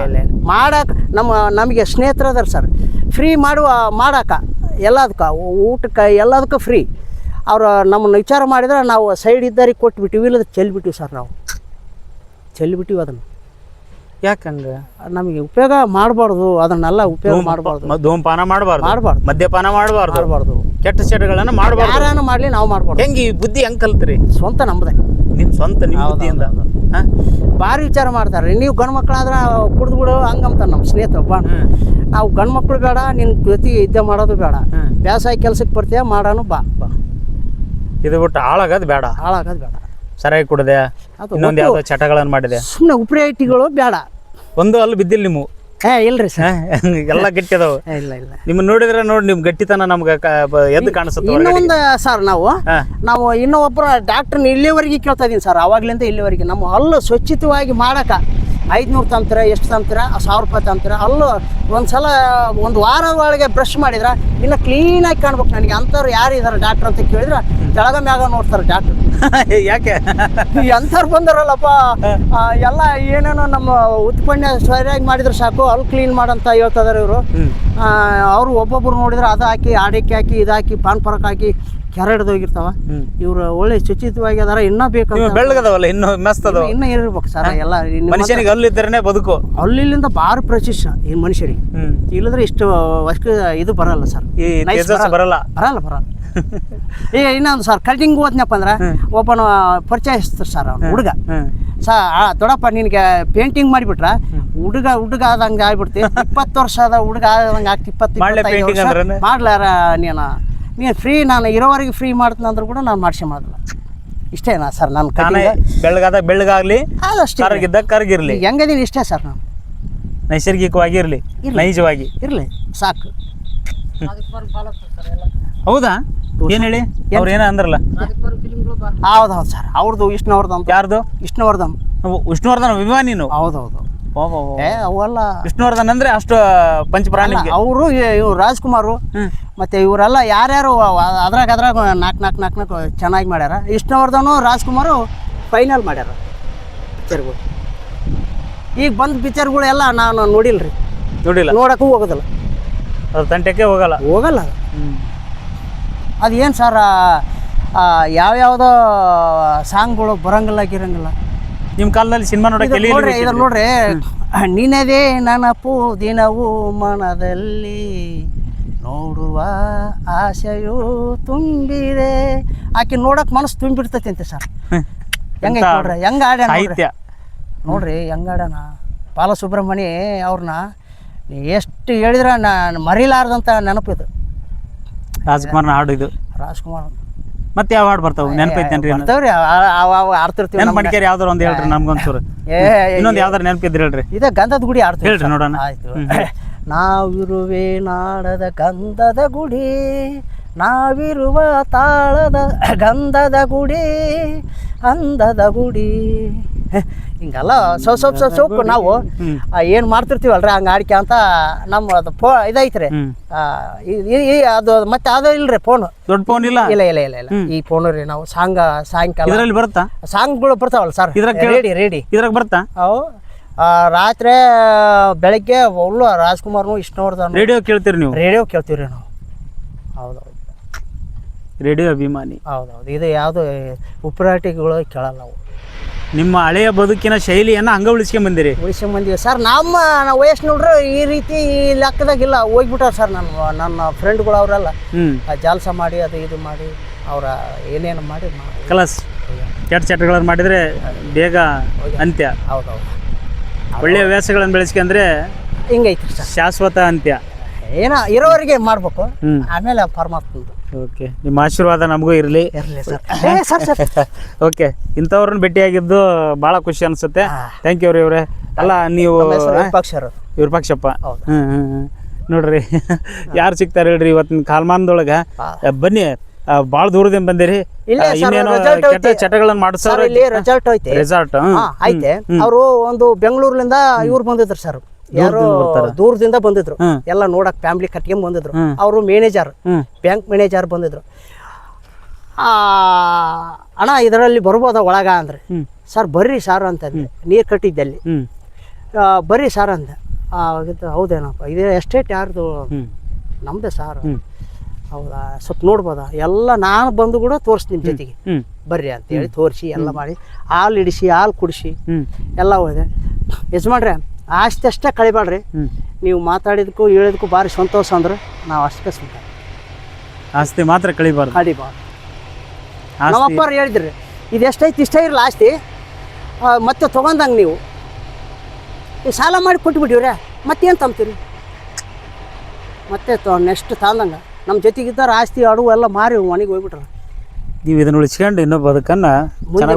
Speaker 1: ಮಾಡಕ್ಕೆ ನಮ್ಮ ನಮಗೆ ಸ್ನೇಹಿತರ ಅದಾರೆ ಸರ್. ಫ್ರೀ ಮಾಡುವ ಮಾಡಾಕ. ಎಲ್ಲದಕ್ಕೆ ಊಟಕ್ಕೆ ಎಲ್ಲದಕ್ಕೂ ಫ್ರೀ ಅವರು ನಮ್ಮನ್ನು ವಿಚಾರ ಮಾಡಿದ್ರೆ ನಾವು ಸೈಡ್ ಇದ್ದರಿಗೆ ಕೊಟ್ಬಿಟ್ಟಿವಿ ಇಲ್ಲದ ಚೆಲ್ಬಿಟ್ಟಿವಿ ಸರ್ ನಾವು. ಚೆಲ್ಬಿಟ್ಟಿವಿ ಅದನ್ನು.
Speaker 2: ಯಾಕಂದ್ರೆ?
Speaker 1: ನಮಗೆ ಉಪಯೋಗ ಮಾಡಬಾರ್ದು ಅದನ್ನೆಲ್ಲ ಉಪಯೋಗ ಮಾಡಬಾರ್ದು.
Speaker 2: ಧೂಮಪಾನ ಮಾಡಬಾರ್ದು.
Speaker 1: ಮಾಡಬಾರ್ದು.
Speaker 2: ಮದ್ಯಪಾನ ಮಾಡಬಾರ್ದು.
Speaker 1: ಮಾಡಬಾರ್ದು.
Speaker 2: ಕೆಟ್ಟ ಚಟಗಳನ್ನ ಮಾಡಬಾರ್ದು.
Speaker 1: ಯಾರನ್ನು ಮಾಡಲಿ ನಾವು ಮಾಡ್ಬೋದು
Speaker 2: ಹೆಂಗೆ ಈ ಬುದ್ಧಿ ಹೆಂಗೆ ಕಲ್ತ್ರಿ?
Speaker 1: ಸ್ವಂತ ನಮ್ಮದೇ
Speaker 2: ನಿಮ್ಮ ಸ್ವಂತ ನಿಮ್ಮ
Speaker 1: ಹೌದು,
Speaker 2: ಬುದ್ಧಿಯಿಂದ?
Speaker 1: ಹೌದು,
Speaker 2: ಹಾ?
Speaker 1: ಭಾರಿ ವಿಚಾರ ಮಾಡ್ತಾರೆ. ನೀವು ಗಂಡು ಮಕ್ಕಳಾದ್ರೆ ಕುಡ್ದು ಬಿಡು ಹಂಗಂತ ನಮ್ಮ ಸ್ನೇಹಿತ ಒಬ್ಬ
Speaker 2: ಹ್ಮ್.
Speaker 1: ನಾವು ಗಂಡು ಮಕ್ಕಳು ಬೇಡ ನಿನ್ನ ಪ್ರತಿ ಇದ್ದೆ ಮಾಡೋದು ಬೇಡ.
Speaker 2: ಬೇಸಾಯ
Speaker 1: ವ್ಯವಸಾಯ ಕೆಲ್ಸಕ್ಕೆ ಬರ್ತೀಯ ಮಾಡೋನು ಬಾ. ಬಾ.
Speaker 2: ಇದು ಬಿಟ್ಟು ಹಾಳಾಗೋದು ಬೇಡ.
Speaker 1: ಹಾಳಾಗೋದು ಬೇಡ.
Speaker 2: ಸರಿಯಾಗಿ ಕುಡ್ದೆ.
Speaker 1: ಅದು
Speaker 2: ಇನ್ನೊಂದು ಯಾವ್ದೋ ಚಟಗಳನ್ನು ಮಾಡಿದೆ.
Speaker 1: ಸುಮ್ಮನೆ ಉಪ್ರೇಟಿಗಳು ಬೇಡ.
Speaker 2: ಒಂದು ಅಲ್ಲಿ ಬಿದ್ದಿಲ್ಲ ನೀವು
Speaker 1: ಏ ಇಲ್ರಿ ಸರ್
Speaker 2: ಹಾ? ಎಲ್ಲ ಗಟ್ಟಿ ಅದಾವ
Speaker 1: ಇಲ್ಲ ಇಲ್ಲ
Speaker 2: ನಿಮ್ ನೋಡಿದ್ರೆ ನೋಡಿ ನಿಮ್ ಗಟ್ಟಿತನ ನಮ್ಗೆ ಎದ್ದು ಕಾಣಿಸುತ್ತೆ
Speaker 1: ಇನ್ನೂ ಒಂದು ಸರ್ ನಾವು
Speaker 2: ಹಾ.
Speaker 1: ನಾವು ಇನ್ನೂ ಡಾಕ್ಟರ್ ಡಾಕ್ಟ್ರನ್ನ ಇಲ್ಲಿವರೆಗೆ ಕೇಳ್ತಾ ಇದೀನಿ ಸರ್ ಅವಾಗ್ಲಿಂದ ಇಲ್ಲಿವರೆಗೆ ನಮ್ಮ ಹಲ್ಲು ಸ್ವಚ್ಛತವಾಗಿ ಮಾಡಕ ಐದುನೂರು ತಂತ್ರ ಎಷ್ಟು ತಂತೀರ ಸಾವಿರ ರೂಪಾಯಿ ತಂತ್ರ ಅಲ್ಲೂ ಒಂದು ಸಲ ಒಂದು ವಾರ ಒಳಗೆ ಬ್ರಷ್ ಮಾಡಿದ್ರೆ ಇನ್ನು ಕ್ಲೀನಾಗಿ ಕಾಣ್ಬೇಕು ನನಗೆ. ಅಂಥವ್ರು ಯಾರು ಇದಾರೆ ಡಾಕ್ಟ್ರ್ ಅಂತ ಕೇಳಿದ್ರೆ ಕೆಳಗ ಮ್ಯಾಗ ನೋಡ್ತಾರೆ ಡಾಕ್ಟ್ರ್
Speaker 2: ಯಾಕೆ?
Speaker 1: ಎಂಥವ್ರು ಬಂದಾರಲ್ಲಪ್ಪ ಎಲ್ಲ ಏನೇನೋ ನಮ್ಮ ಉತ್ಪನ್ನ ಸರಿಯಾಗಿ ಮಾಡಿದ್ರೆ ಸಾಕು ಅಲ್ಲಿ ಕ್ಲೀನ್ ಮಾಡಂತ ಹೇಳ್ತಿದಾರೆ ಇವರು. ಅವರು ಒಬ್ಬೊಬ್ರು ನೋಡಿದ್ರೆ ಅದು ಹಾಕಿ ಆಡಿಕೆ ಹಾಕಿ ಇದು ಹಾಕಿ ಪಾನ್ ಪರಕ್ ಹಾಕಿ ಹೋಗಿರ್ತಾವ. ಇವ್ರು ಒಳ್ಳೆ ಶುಚಿತ್ವವಾಗಿ ಅದಾರ ಇನ್ನ
Speaker 2: ಬೆಳ್ಳಗದವಲ್ಲ ಇನ್ನು ಮಸ್ತ್ ಅದಾವ
Speaker 1: ಇನ್ನೂ ಇರ್ಬೇಕು ಸರ್ ಎಲ್ಲ
Speaker 2: ಮನುಷ್ಯನಿಗೆ ಅಲ್ಲಿದ್ದರೇನೆ ಬದುಕು.
Speaker 1: ಅಲ್ಲಿಂದ ಭಾರಿ ಪ್ರಶಿಷ್ಟ ಈ ಮನುಷ್ಯರಿಗೆ. ಇಲ್ಲದ್ರೆ ಇಷ್ಟು ವರ್ಷ ಇದು ಬರಲ್ಲ ಸರ್.
Speaker 2: ಬರಲ್ಲ.
Speaker 1: ಬರಲ್ಲ. ಬರಲ್ಲ ಈಗ ಇನ್ನೊಂದು ಸರ್ ಕಟಿಂಗ್ ಓದ್ನಪ್ಪ ಅಂದ್ರೆ ಒಬ್ಬನ ಪರಿಚಯಿಸ್ತಾರೆ ಸರ್ ಅವ್ನು ಹುಡುಗ. ಸಾ ಆ, ದೊಡ್ಡಪ್ಪ ನಿನಗೆ ಪೇಂಟಿಂಗ್ ಮಾಡಿಬಿಟ್ರ? ಹುಡುಗ ಹುಡುಗ ಆದಂಗೆ ಆಗ್ಬಿಡ್ತಿ. ಇಪ್ಪತ್ತು ಆದ ಹುಡುಗ ಆದಂಗೆ ಆಗ್ತಿ ಇಪ್ಪತ್ತು ವರ್ಷ? ಮಾಡ್ಲಾರ ನೀನು. ನೀನು ಫ್ರೀ ನಾನು ಇರೋವರೆಗೆ ಫ್ರೀ ಮಾಡ್ತೀನಿ ಅಂದ್ರೂ ಕೂಡ ನಾನು ಮಾಡಿಸಿ ಮಾಡೋದಿಲ್ಲ. ಇಷ್ಟೇನಾ ಸರ್ ನಾನು
Speaker 2: ತಾನೇ ಬೆಳಗಾದ ಬೆಳ್ಳಗಾಗ್ಲಿ
Speaker 1: ಅದಷ್ಟೇ
Speaker 2: ಕರಗಿದ್ದ ಕರಗಿರಲಿ
Speaker 1: ಹೆಂಗದೀನಿ ಇಷ್ಟೇ ಸರ್ ನಾನು.
Speaker 2: ನೈಸರ್ಗಿಕವಾಗಿ ಇರಲಿ. ನೈಜವಾಗಿ.
Speaker 1: ಇರಲಿ ಸಾಕು.
Speaker 2: ಹೌದಾ? ಏನು ಹೇಳಿ? ಅವ್ರು ಏನ ಅಂದ್ರಲ್ಲ?
Speaker 1: ಹೌದು ಹೌದು ಸರ್ ಅವ್ರದ್ದು ವಿಷ್ಣುವರ್ಧನ್
Speaker 2: ಯಾರ್ದು?
Speaker 1: ವಿಷ್ಣುವರ್ಧನ್.
Speaker 2: ವಿಷ್ಣುವರ್ಧನ್ ಅಭಿಮಾನಿನು
Speaker 1: ಹೌದು ಹೌದು ಏ ಅವೆಲ್ಲ
Speaker 2: ವಿಷ್ಣುವರ್ಧನ್ ಅಂದ್ರೆ ಅಷ್ಟು ಪಂಚಪ್ರಾಣಿ ನಿಮ್ಗೆ
Speaker 1: ಅವರು ಇವ್ರು ರಾಜ್ಕುಮಾರು. ಮತ್ತೆ ಇವರೆಲ್ಲ ಯಾರ್ಯಾರು ಅದ್ರಾಗ ಅದ್ರಾಗ ನಾಲ್ಕು ನಾಲ್ಕು ನಾಲ್ಕು ನಾಲ್ಕು ಚೆನ್ನಾಗಿ ಮಾಡ್ಯಾರ. ವಿಷ್ಣುವರ್ಧನ್ ರಾಜ್ಕುಮಾರು ಫೈನಲ್ ಮಾಡ್ಯಾರ. ಪಿಕ್ಚರ್ಗಳು ಈಗ ಬಂದ ಪಿಕ್ಚರ್ಗಳೆಲ್ಲ ನಾನು ನೋಡಿಲ್ರಿ.
Speaker 2: ನೋಡಿಲ್ಲ.
Speaker 1: ನೋಡಕ್ಕೂ ಹೋಗೋದಿಲ್ಲ.
Speaker 2: ಅದು ತಂಟೆಕ್ಕೆ ಹೋಗಲ್ಲ.
Speaker 1: ಹೋಗಲ್ಲ. ಅದು.
Speaker 2: ಹ್ಮ್
Speaker 1: ಅದು ಏನು ಸರ್ ಯಾವ್ಯಾವುದೋ ಸಾಂಗ್ಗಳು ಬರಂಗಿಲ್ಲ ಗಿರಂಗಿಲ್ಲ.
Speaker 2: ನಿಮ್ಮ ಕಾಲದಲ್ಲಿ ಸಿನಿಮಾ ನೋಡಕ್ಕೆ ಎಲ್ಲಿ
Speaker 1: ನೋಡ್ರಿ ಇದು ನೋಡ್ರಿ. ನಿನದೇ ನೆನಪು ದಿನವೂ ಮನದಲ್ಲಿ ನೋಡುವ ಆಸೆಯು ತುಂಬಿದೆ. ಆಕೆ ನೋಡಕ್ ಮನಸ್ಸು ತುಂಬಿರ್ತೈತಿ ಅಂತೆ ಸರ್. ಹೆಂಗ ನೋಡ್ರಿ ಹೆಂಗ ಆಡ್ಯಾನ ನೋಡ್ರಿ. ನೋಡ್ರಿ ಹೆಂಗ ಆಡ್ಯಾನ? ಬಾಲಸುಬ್ರಹ್ಮಣ್ಯ ಅವ್ರನ್ನ ಎಷ್ಟು ಹೇಳಿದ್ರ ನಾನು ಮರಿಲಾರ್ದಂತ ನೆನಪಿದು.
Speaker 2: ರಾಜ್ಕುಮಾರ್ನ ಹಾಡು ಇದು.
Speaker 1: ರಾಜ್ಕುಮಾರ್
Speaker 2: ಮತ್ತೆ ಯಾವ ಹಾಡು ಬರ್ತಾವ? ನೆನಪೈತೇನ್ರಿ
Speaker 1: ಬರ್ತಾವ್ರಿ ಅವ- ಅವ ಅವ ಆಡ್ತಿರ್ತೀವಿ
Speaker 2: ನೆನಪು
Speaker 1: ನಮ್ಗೆ.
Speaker 2: ಮಡಿಕೇರಿ ಯಾವ್ದಾರ ಒಂದ್ ಹೇಳ್ರಿ ನಮ್ಗೊಂದ್ಸೂರು
Speaker 1: ಏ
Speaker 2: ಯಾವ್ದಾರ ನೆನಪಿದ್ರಿ ನೆನಪಿದ್ರೆ ಹೇಳ್ರಿ.
Speaker 1: ಇದ ಗಂಧದ ಗುಡಿ ಆಡ್ತೀವಿ
Speaker 2: ಹೇಳ್ರಿ ನೋಡೋಣ.
Speaker 1: ಆಯ್ತು. ನಾವಿರುವೆ ನಾಡದ ಗಂಧದ ಗುಡಿ. ನಾವಿರುವ ತಾಳದ ಗಂಧದ ಗುಡಿ ಅಂದದ ಗುಡಿ. ಹಿಂಗಲ್ಲ ಸೊಪ್ ಸ್ವಲ್ಪ ಸೊಪ್ ಸೊಪ್ಪು ನಾವು ಏನು ಮಾಡ್ತಿರ್ತೀವಲ್ರಿ ಹಂಗೆ ಆಡ್ಕೆ ಅಂತ ನಮ್ಮ ಅದು ಫೋ ಇದೈತ್ರಿ. ಅದು ಮತ್ತೆ ಅದು ಇಲ್ರಿ ಫೋನ್
Speaker 2: ದೊಡ್ಡ ಫೋನ್ ಇಲ್ಲ?
Speaker 1: ಇಲ್ಲ ಇಲ್ಲ ಇಲ್ಲ ಇಲ್ಲ. ಈ ಫೋನ್ ರೀ ನಾವು ಸಾಂಗ್ ಸಾಯಂಕಾಲ.
Speaker 2: ಇದರಲ್ಲಿ ಬರುತ್ತಾ?
Speaker 1: ಸಾಂಗ್ಗಳು ಬರ್ತಾವಲ್ಲ ಸರ್
Speaker 2: ಇದ್ರಾಗ
Speaker 1: ರೆಡಿ ರೇಡಿ
Speaker 2: ಇದ್ರಾಗ ಬರ್ತಾ
Speaker 1: ಅವು ರಾತ್ರಿ ಬೆಳಗ್ಗೆ ಒಳ್ಳು ರಾಜ್ಕುಮಾರ್ನು ವಿಷ್ಣುವರ್ಧನ್
Speaker 2: ರೇಡಿಯೋ ಕೇಳ್ತೀರಿ ನೀವು?
Speaker 1: ರೇಡಿಯೋ ಕೇಳ್ತೀವಿ ರೀ ನಾವು. ಹೌದೌದು
Speaker 2: ರೇಡಿಯೋ ಅಭಿಮಾನಿ.
Speaker 1: ಹೌದೌದು. ಇದು ಯಾವುದು ಉಪರಾಟಿಗಳು ಕೇಳಲ್ಲ ನಾವು
Speaker 2: ನಿಮ್ಮ ಹಳೆಯ ಬದುಕಿನ ಶೈಲಿಯನ್ನು ಹಂಗ ಉಳಿಸ್ಕೊಂಡ್ ಬಂದಿರಿ
Speaker 1: ಉಳಿಸ್ಕೊಂಡ್ ಬಂದೀವಿ ಸರ್ ನಮ್ಮ ನಾವು ವಯಸ್ಸು ನೋಡ್ರೆ ಈ ರೀತಿ ಈ ಲೆಕ್ಕದಾಗಿಲ್ಲ. ಹೋಗ್ಬಿಟ್ಟಾರ ಸರ್ ನನ್ನ ನನ್ನ ಫ್ರೆಂಡ್ಗಳು ಅವರೆಲ್ಲ. ಜಾಲ್ಸ ಮಾಡಿ ಅದು ಇದು ಮಾಡಿ ಅವರ ಏನೇನು ಮಾಡಿ
Speaker 2: ಕಲಸ್. ಕೆಟ್ಟ ಚಟಗಳನ್ನು ಮಾಡಿದ್ರೆ ಬೇಗ ಅಂತ್ಯ.
Speaker 1: ಹೌದೌದು.
Speaker 2: ಒಳ್ಳೆಯ ಹವ್ಯಾಸಗಳನ್ನು ಬೆಳೆಸ್ಕೊಂಡ್ರೆ
Speaker 1: ಹಿಂಗೈತೆ ಸರ್.
Speaker 2: ಶಾಶ್ವತ ಅಂತ್ಯ.
Speaker 1: ಏನೋ ಇರೋವರೆಗೆ ಮಾಡ್ಬೇಕು. ಆಮೇಲೆ ಪರಮಾತ್ಮಂದು.
Speaker 2: ಓಕೆ ನಿಮ್ಮ ಆಶೀರ್ವಾದ ನಮಗೂ ಇರಲಿ.
Speaker 1: ಇರಲಿ ಸರ್. ಏ ಸರ್ ಸರ್.
Speaker 2: ಓಕೆ ಇಂಥವ್ರನ್ನ ಭೇಟಿಯಾಗಿದ್ದು ಭಾಳ ಖುಷಿ ಅನಿಸುತ್ತೆ. ಥ್ಯಾಂಕ್ ಯು ರೀ ಇವ್ರೆ ಅಲ್ಲ ನೀವು
Speaker 1: ನಮ್ಮ ಹೆಸರು ವಿರೂಪಾಕ್ಷರು.
Speaker 2: ವಿರೂಪಾಕ್ಷಪ್ಪ.
Speaker 1: ಹೌದು.
Speaker 2: ಹ್ಮ್ ಹ್ಮ್ ಹ್ಮ್. ನೋಡ್ರಿ. ಯಾರು ಸಿಗ್ತಾರೆ ಹೇಳ್ರಿ ಇವತ್ತಿನ ಕಾಲಮಾನದೊಳಗೆ? ಬನ್ನಿ. ಭಾಳ ದೂರದಿಂದ ಬಂದಿರಿ.
Speaker 1: ಇಲ್ಲ
Speaker 2: ಆ,
Speaker 1: ಸರ್
Speaker 2: ಇನ್ನೇನೋ
Speaker 1: result
Speaker 2: ಕೆಟ್ಟ
Speaker 1: ಐತೆ.
Speaker 2: ಚಟಗಳನ್ನು ಮಾಡಿಸೋರು
Speaker 1: ಇಲ್ಲಿ ಐತೆ
Speaker 2: ರೆಸಾರ್ಟ್
Speaker 1: ಹಾ ಐತೆ ಅವರು ಒಂದು ಬೆಂಗಳೂರಿನಿಂದ ಇವ್ರು ಬಂದಿದ್ರು ಸರ್. ಯಾರು ದೂರದಿಂದ ಬಂದಿದ್ರು. ಎಲ್ಲ ನೋಡಕ್ ಫ್ಯಾಮಿಲಿ ಕಟ್ಕೊಂಡ್ ಬಂದಿದ್ರು. ಅವರು ಮ್ಯಾನೇಜರ್ ಬ್ಯಾಂಕ್ ಮ್ಯಾನೇಜರ್ ಬಂದಿದ್ರು. ಆ, ಅಣ್ಣ ಇದರಲ್ಲಿ ಬರ್ಬೋದ ಒಳಗ ಅಂದ್ರೆ ಸರ್ ಬರ್ರಿ ಸಾರ್ ಅಂತ ನೀರು ಕಟ್ಟಿದ್ದಲ್ಲಿ ಅಲ್ಲಿ. ಬರ್ರಿ ಸಾರ್ ಅಂದೆ. ಹೌದೇನಪ್ಪ ಇದು ಎಸ್ಟೇಟ್ ಯಾರ್ದು? ನಮ್ದೆ ಸಾರ್. ಹೌದಾ ಸ್ವಲ್ಪ ನೋಡ್ಬೋದಾ? ಎಲ್ಲ ನಾನು ಬಂದು ಕೂಡ ತೋರಿಸ್ತೀನಿ ಜೊತೆಗೆ.
Speaker 2: ಬರ್ರಿ
Speaker 1: ಬರ್ರಿ ಅಂತೇಳಿ ತೋರಿಸಿ ಎಲ್ಲ ಮಾಡಿ. ಹಾಲು ಇಡಿಸಿ ಹಾಲು ಕುಡಿಸಿ ಎಲ್ಲ ಹೋದೆ. ಯಜಮಾನ್ರೆ ಆಸ್ತಿ ಅಷ್ಟೇ ಕಳಿಬೇಡ್ರಿ ನೀವು ಮಾತಾಡಿದಕ್ಕೂ ಹೇಳಿದಕ್ಕೂ ಭಾರಿ ಸಂತೋಷ ಅಂದ್ರೆ ನಾವು ಅಷ್ಟೇ ಸುಂಟ
Speaker 2: ಆಸ್ತಿ ಮಾತ್ರ ಕಳಿಬಾರ್ದು. ಕಳಿಬಾರ್ದು.
Speaker 1: ನಮ್ಮಪ್ಪರು ಹೇಳಿದ್ರಿ ಇದು ಎಷ್ಟೈತಿ ಇಷ್ಟೇ ಇರಲ್ಲ ಆಸ್ತಿ. ಮತ್ತೆ ತೊಗೊಂಡಂಗೆ ನೀವು. ಈ ಸಾಲ ಮಾಡಿ ಕೊಟ್ಬಿಟ್ಟಿವ್ರೆ ಮತ್ತೇನು ತಂಬ್ತೀರಿ? ಮತ್ತೆ ನೆಕ್ಸ್ಟ್ ತಂದಂಗೆ ನಮ್ಮ ಜೊತೆಗಿದ್ದಾರೆ ಆಸ್ತಿ ಅಡುವು ಎಲ್ಲ ಮಾರಿ ಮನೆಗೆ ಹೋಗ್ಬಿಟ್ರ.
Speaker 2: ನೀವು ಇದನ್ನ ಉಳಿಸ್ಕೊಂಡು ಇನ್ನೊಬ್ಬ ಉಳಿಸ್ಕೊಂಡು.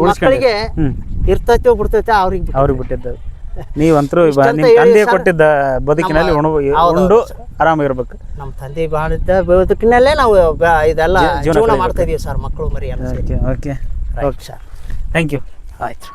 Speaker 1: ಮಕ್ಕಳಿಗೆ
Speaker 2: ಇರ್ತೈತೆ
Speaker 1: ಇರ್ತೈತೋ ಬಿಡ್ತೈತೆ ಅವ್ರಿಗೆ
Speaker 2: ಅವ್ರಿಗೆ ಬಿಟ್ಟಿದ್ದು. ನೀವಂತರೂ ನಿಮ್ಮ ತಂದೆ ಕೊಟ್ಟಿದ್ದ ಬದುಕಿನಲ್ಲಿ ಉಣು ಉಂಡು ಆರಾಮಾಗಿರ್ಬೇಕು.
Speaker 1: ನಮ್ಮ ತಂದೆ ಮಾಡಿದ್ದ ಬದುಕಿನಲ್ಲೇ ನಾವು ಇದೆಲ್ಲ
Speaker 2: ಜೀವನ
Speaker 1: ಮಾಡ್ತಾ ಇದೀವಿ ಸರ್ ಮಕ್ಕಳು ಮರಿ
Speaker 2: okay okay.
Speaker 1: Sir
Speaker 2: thank you
Speaker 1: ಆಯ್ತು.